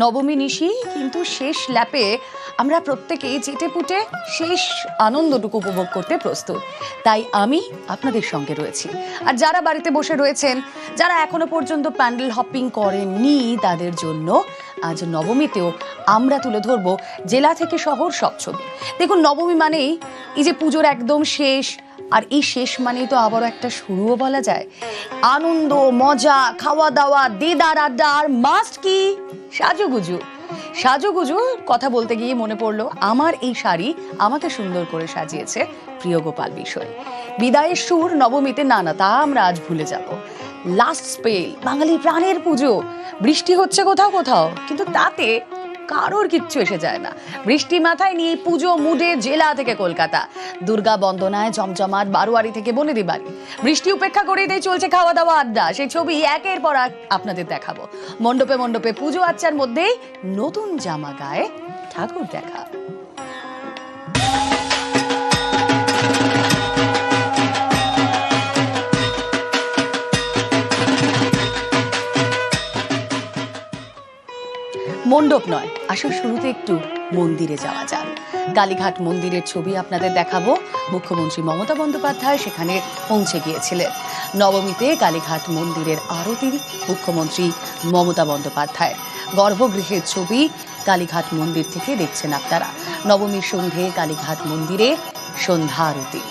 নবমী নিশি, কিন্তু শেষ ল্যাপে আমরা প্রত্যেকেই চেটে পুটে শেষ আনন্দটুকু উপভোগ করতে প্রস্তুত। তাই আমি আপনাদের সঙ্গে রয়েছি। আর যারা বাড়িতে বসে রয়েছেন, যারা এখনও পর্যন্ত প্যান্ডেল হপিং করেননি তাদের জন্য আজ নবমীতেও আমরা তুলে ধরব জেলা থেকে শহর সব ছবি। দেখুন, নবমী মানেই এই যে পুজোর একদম শেষ, আর এই শেষ মানেই তো আবারও একটা শুরুও বলা যায়। আনন্দ, মজা খাওয়া দাওয়া দেদার আড্ডা, আর মাস্ট কি? সাজুগুজু। সাজুগুজু, কথা বলতে গিয়ে মনে পড়ল, আমার এই শাড়ি আমাকে সুন্দর করে সাজিয়েছে প্রিয় গোপাল বিষয়। বিদায়ের সুর নবমীতে না না, তা আমরা আজ ভুলে যাব। লাস্ট স্পেল বাঙালির প্রাণের পুজো। বৃষ্টি হচ্ছে কোথাও কোথাও, কিন্তু তাতে কারোর কিচ্ছু এসে যায় না। বৃষ্টি মাথায় নিয়ে পুজো মুডে জেলা থেকে কলকাতা। দুর্গা বন্দনায় জমজমাট বারোয়ারি থেকে বনেদি বাড়ি বৃষ্টি উপেক্ষা করেই তাই চলছে খাওয়া দাওয়া আড্ডা। সেই ছবি একের পর এক আপনাদের দেখাবো। মণ্ডপে মণ্ডপে পুজো আচ্চার মধ্যেই নতুন জামা গায়ে ঠাকুর দেখা। মণ্ডপ নয়, আসল শুরুতে একটু মন্দিরে যাওয়া যাক। কালীঘাট মন্দিরের ছবি আপনাদের দেখাবো। মুখ্যমন্ত্রী মমতা বন্দ্যোপাধ্যায় সেখানে পৌঁছে গিয়েছিলেন। নবমীতে কালীঘাট মন্দিরের আরতি মুখ্যমন্ত্রী মমতা বন্দ্যোপাধ্যায়। গর্ভগৃহের ছবি কালীঘাট মন্দির থেকে দেখছেন আপনারা। নবমীর সন্ধে কালীঘাট মন্দিরে সন্ধ্যা আরতি।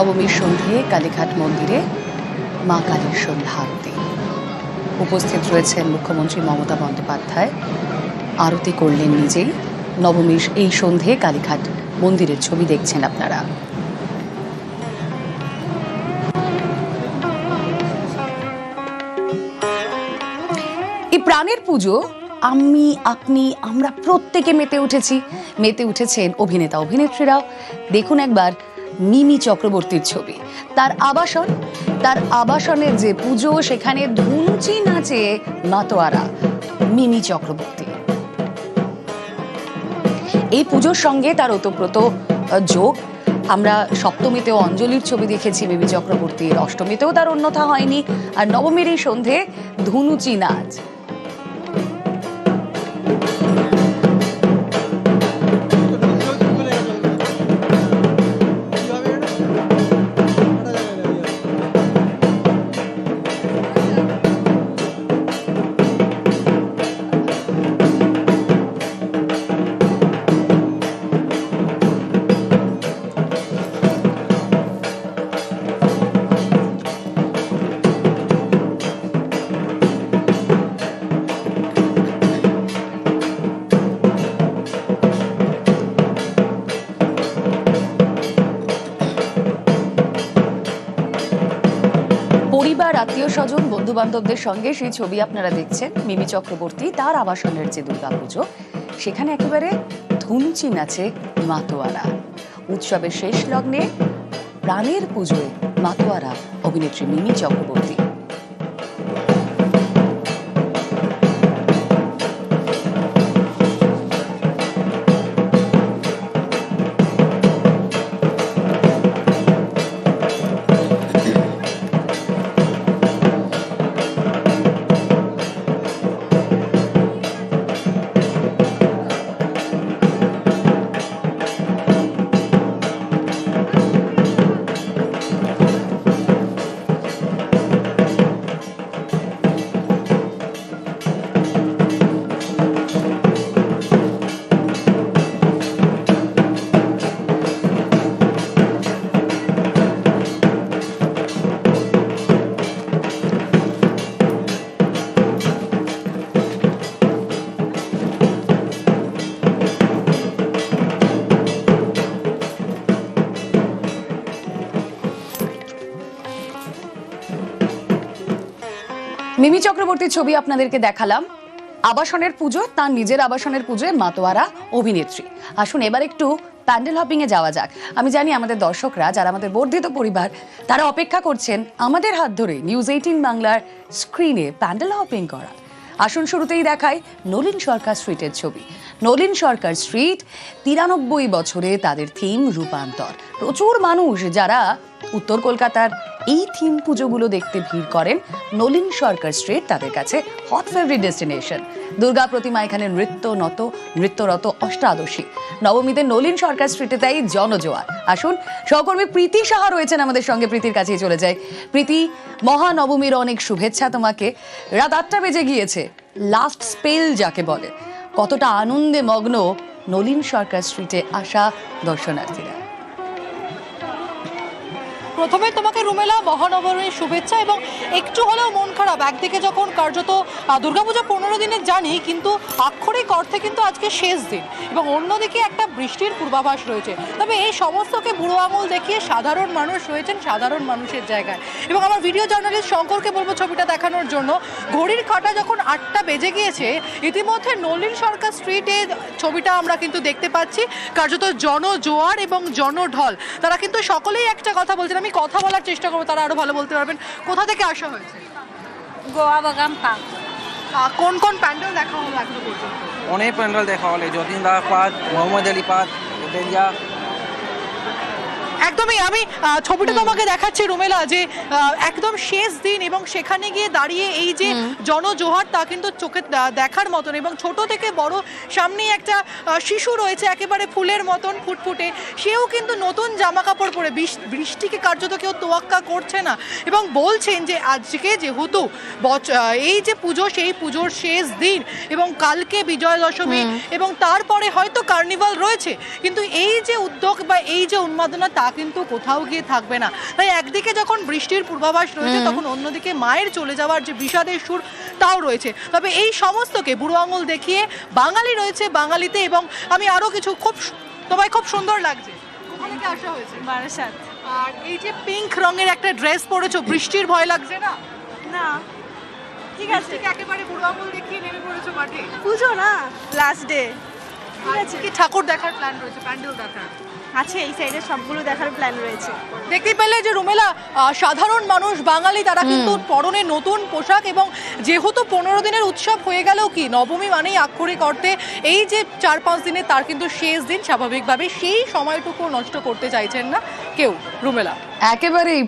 নবমীর সন্ধে কালীঘাট মন্দিরে মা কালীর সন্ধ্যা আরতি উপস্থিত রয়েছেন মুখ্যমন্ত্রী মমতা বন্দ্যোপাধ্যায়। আরতি করলেন নিজেই। নবমীর এই সন্ধে কালীঘাট মন্দিরের ছবি দেখছেন আপনারা। এই প্রাণের পুজো, আমি, আপনি, আমরা প্রত্যেকে মেতে উঠেছি। মেতে উঠেছেন অভিনেতা, অভিনেত্রীরাও। দেখুন একবার মিমি চক্রবর্তীর ছবি। তার আবাসন, তার আবাসনের যে পুজো, সেখানে ধুনুচি নাচে মাতোয়ারা মিমি চক্রবর্তী। এই পুজোর সঙ্গে তার ওতপ্রোত যোগ। আমরা সপ্তমীতেও অঞ্জলির ছবি দেখেছি মিমি চক্রবর্তীর, অষ্টমীতেও তার অন্যথা হয়নি। আর নবমীর এই সন্ধে ধুনুচি নাচ। আত্মীয় স্বজন বন্ধু বান্ধবদের সঙ্গে সেই ছবি আপনারা দেখছেন, মিমি চক্রবর্তী তার আবাসনের যে দুর্গা পুজো সেখানে একেবারে ধুমচিন নাচে মাতোয়ারা। উৎসবের শেষ লগ্নে প্রাণের পুজোয় মাতোয়ারা, অভিনেত্রী মিমি চক্রবর্তী। মিমি চক্রবর্তীর ছবি আপনাদেরকে দেখালাম। আবাসনের পুজো, তার নিজের আবাসনের পুজোয় মাতোয়ারা অভিনেত্রী। আসুন এবার একটু প্যান্ডেল হপিং এ যাওয়া যাক। আমি জানি আমাদের দর্শকরা, যারা আমাদের বর্ধিত পরিবার, তারা অপেক্ষা করছেন আমাদের হাত ধরে নিউজ এইটিন বাংলার স্ক্রিনে প্যান্ডেল হপিং করা। আসুন শুরুতেই দেখায় নলিন সরকার স্ট্রিটের ছবি। নলিন সরকার স্ট্রিট তিরানব্বই বছরে তাদের থিম রূপান্তর। প্রচুর মানুষ যারা উত্তর কলকাতার এই থিম পুজোগুলো দেখতে ভিড় করেন, নলিন সরকার স্ট্রিট তাদের কাছে হট ফেভারিট ডেস্টিনেশন দুর্গা প্রতিমা এখানে নৃত্য নত, নৃত্যরত অষ্টাদশী। নবমীতে নলিন সরকার স্ট্রিটে তাই জনজোয়ার। আসুন, সহকর্মী প্রীতি সাহা রয়েছেন আমাদের সঙ্গে। প্রীতির কাছেই চলে যায় প্রীতি, মহানবমীর অনেক শুভেচ্ছা তোমাকে। রাত আটটা বেজে গিয়েছে। লাস্ট স্পেল যাকে বলে। কতটা আনন্দে মগ্ন নলিন সরকার স্ট্রিটে আসা দর্শনার্থীরা। প্রথমে তোমাকে রুমেলা মহানবমীর শুভেচ্ছা এবং একটু হলেও মন খারাপ। একদিকে যখন কার্যত দুর্গাপূজা পনেরো দিনের জানি, কিন্তু আক্ষরিক অর্থে কিন্তু আজকে শেষ দিন এবং অন্যদিকে একটা বৃষ্টির পূর্বাভাস রয়েছে। তবে এই সমস্তকে বুড়ো আঙুল দেখিয়ে সাধারণ মানুষ রয়েছেন সাধারণ মানুষের জায়গায়। এবং আমার ভিডিও জার্নালিস্ট শঙ্করকে বলব ছবিটা দেখানোর জন্য, ঘড়ির কাঁটা যখন আটটা বেজে গিয়েছে, ইতিমধ্যে নলিন সরকার স্ট্রিটে ছবিটা আমরা কিন্তু দেখতে পাচ্ছি। কার্যত জনজোয়ার এবং জনঢল তারা কিন্তু সকলেই একটা কথা বলছেন। আমি কথা বলার চেষ্টা করব তারা আরও ভালো বলতে পারবেন। কোথা থেকে আসা হয়েছে? গোয়া বাগান পার্ক কোন কোন প্যান্ডেল দেখা হলো এখনও পর্যন্ত? অনেক প্যান্ডেল দেখা হলে দাস পার্ক মোহাম্মদ আলী পার্ক একদমই আমি ছবিটা তোমাকে দেখাচ্ছি রুমেলা যে একদম শেষ দিন এবং সেখানে গিয়ে দাঁড়িয়ে এই যে জনজোহার তা কিন্তু চোখে দেখার মতন এবং ছোট থেকে বড় সামনেই একটা শিশু রয়েছে একেবারে ফুলের মতন ফুটফুটে। সেও কিন্তু নতুন জামা কাপড় পরে বৃষ্টিকে কার্যত কেউ তোয়াক্কা করছে না এবং বলছেন যে আজকে যেহেতু এই যে পুজো সেই পুজোর শেষ দিন এবং কালকে বিজয় দশমী এবং তারপরে হয়তো কার্নিভাল রয়েছে। কিন্তু এই যে উদ্যোগ বা এই যে উন্মাদনা তা কিন্তু কোথাও গিয়ে থাকবে না। তাই একদিকে যখন বৃষ্টির পূর্বাভাস রয়েছে তখন অন্যদিকে মায়ের চলে যাওয়ার যে বিষাদের সুর তাও রয়েছে। তবে এই সমস্তকে বুড়ো আঙুল দেখিয়ে বাঙালি রয়েছে বাঙালিতে এবং আমি আরও কিছু খুব তোমায় খুব সুন্দর লাগছে। কোথা থেকে আসা হয়েছে? বারাসাত। আর এই যে পিঙ্ক রঙের একটা ড্রেস পরেছো বৃষ্টির ভয় লাগছে না? না। ঠিক আছে। একেবারে বুড়ো আঙুল দেখিয়ে নেমে পড়েছো মাঠে? পুজো না লাস্ট ডে ঠিক আছে কি ঠাকুর দেখার প্ল্যান রয়েছে? প্যান্ডেল দেখার। আছে এই সাইডে সবগুলো দেখার প্ল্যান রয়েছে। দেখতে পেলে যে রুমেলা আহ, সাধারণ মানুষ বাঙালি তারা কিন্তু পরনে নতুন পোশাক এবং যেহেতু পনেরো দিনের উৎসব হয়ে গেলেও কি নবমী মানেই আক্ষরিক অর্থে এই যে চার পাঁচ দিনে তার কিন্তু শেষ দিন স্বাভাবিকভাবে সেই সময়টুকু নষ্ট করতে চাইছেন না কেউ রুমেলা। একেবারেই